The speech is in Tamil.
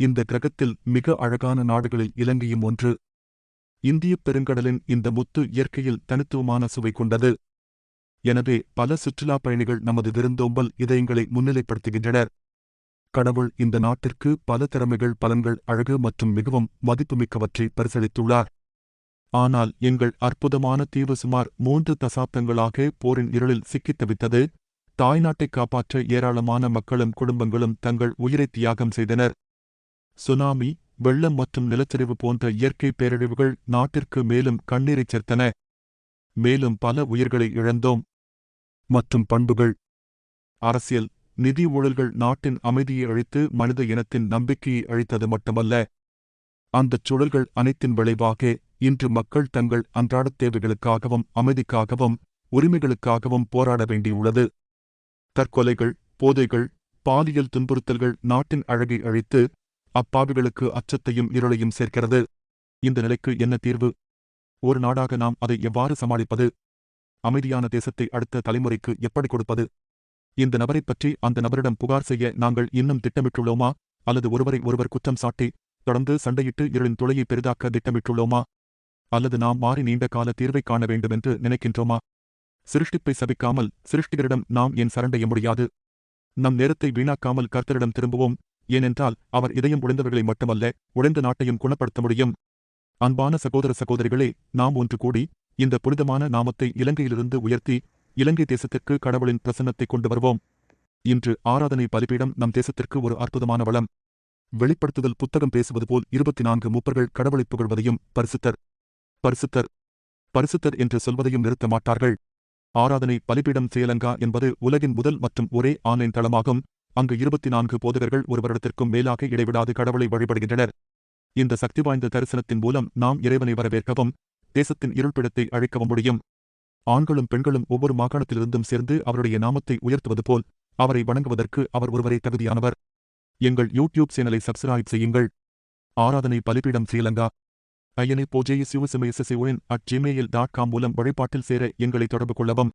இந்த கிரகத்தில் மிக அழகான நாடுகளில் இலங்கையும் ஒன்று. இந்தியப் பெருங்கடலின் இந்த முத்து இயற்கையில் தனித்துவமான சுவை கொண்டது. எனவே பல சுற்றுலாப் பயணிகள் நமது விருந்தோம்பல் இதயங்களை முன்னிலைப்படுத்துகின்றனர். கடவுள் இந்த நாட்டிற்கு பல திறமைகள் பலன்கள் அழகு மற்றும் மிகவும் மதிப்புமிக்கவற்றை பரிசளித்துள்ளார். ஆனால் எங்கள் அற்புதமான தீவு சுமார் மூன்று தசாப்தங்களாக போரின் இருளில் சிக்கித் தவித்தது தாய்நாட்டை காப்பாற்ற ஏராளமான மக்களும் குடும்பங்களும் தங்கள் உயிரை தியாகம் செய்தனர். சுனாமி வெள்ளம் மற்றும் நிலச்சரிவு போன்ற இயற்கை பேரழிவுகள் நாட்டிற்கு மேலும் கண்ணீரைச் சேர்த்தன. மேலும் பல உயிர்களை இழந்தோம். மற்றும் பண்புகள். அரசியல் நிதி ஊழல்கள் நாட்டின் அமைதியை அழித்து மனித இனத்தின் நம்பிக்கையை அழித்தது மட்டுமல்ல. அந்தச் சுழல்கள் அனைத்தின் விளைவாக இன்று மக்கள் தங்கள் அன்றாடத் தேவைகளுக்காகவும் அமைதிக்காகவும் உரிமைகளுக்காகவும் போராட வேண்டியுள்ளது. தற்கொலைகள் போதைகள் பாலியல் துன்புறுத்தல்கள் நாட்டின் அழகை அழித்து அப்பாவிகளுக்கு அச்சத்தையும் இருளையும் சேர்க்கிறது. இந்த நிலைக்கு என்ன தீர்வு? ஒரு நாடாக நாம் அதை எவ்வாறு சமாளிப்பது? அமைதியான தேசத்தை அடுத்த தலைமுறைக்கு எப்படி கொடுப்பது? இந்த நபரைப் பற்றி அந்த நபரிடம் புகார் செய்ய நாங்கள் இன்னும் திட்டமிட்டுள்ளோமா? அல்லது ஒருவரை ஒருவர் குற்றம் சாட்டி தொடர்ந்து சண்டையிட்டு இருளின் துளையை பெரிதாக்க திட்டமிட்டுள்ளோமா? அல்லது நாம் மாறி நீண்ட கால தீர்வை காண வேண்டுமென்று நினைக்கின்றோமா? சிருஷ்டிப்பை சபிக்காமல் சிருஷ்டிகரிடம் நாம் ஏன் சரண்டைய முடியாது. நம் நேரத்தை வீணாக்காமல் கர்த்தரிடம் திரும்புவோம். ஏனென்றால் அவர் இதயம் உடைந்தவர்களை மட்டுமல்ல உடைந்த நாட்டையும் குணப்படுத்த முடியும். அன்பான சகோதர சகோதரிகளே நாம் ஒன்று கூடி இந்த புனிதமான நாமத்தை இலங்கையிலிருந்து உயர்த்தி இலங்கை தேசத்திற்கு கடவுளின் பிரசன்னத்தை கொண்டு வருவோம். இன்று ஆராதனை பலிபீடம் நம் தேசத்திற்கு ஒரு அற்புதமான வளம். வெளிப்படுத்துதல் புத்தகம் பேசுவது போல் இருபத்தி நான்கு மூப்பர்கள் கடவுளை புகழ்வதையும் பரிசுத்தர் பரிசுத்தர் பரிசுத்தர் என்று சொல்வதையும் நிறுத்த மாட்டார்கள். ஆராதனை பலிபீடம் சேலங்கா என்பது உலகின் முதல் மற்றும் ஒரே ஆன்லைன் தளமாகும். அங்கு இருபத்தி நான்கு போதகர்கள் ஒரு வருடத்திற்கும் மேலாக இடைவிடாது கடவுளை வழிபடுகின்றனர். இந்த சக்தி வாய்ந்த தரிசனத்தின் மூலம் நாம் இறைவனை வரவேற்கவும் தேசத்தின் இருள்பிடத்தை அழைக்கவும் முடியும். ஆண்களும் பெண்களும் ஒவ்வொரு மாகாணத்திலிருந்தும் சேர்ந்து அவருடைய நாமத்தை உயர்த்துவது போல் அவரை வணங்குவதற்கு அவர் ஒருவரே தகுதியானவர். எங்கள் யூடியூப் சேனலை சப்ஸ்கிரைப் செய்யுங்கள். ஆராதனை பலிபீடம் ஸ்ரீலங்கா. ஐயனை போஜேய சிவசமய Sivan at Gmail dot com மூலம் வழிபாட்டில் சேர எங்களை தொடர்பு கொள்ளவும்.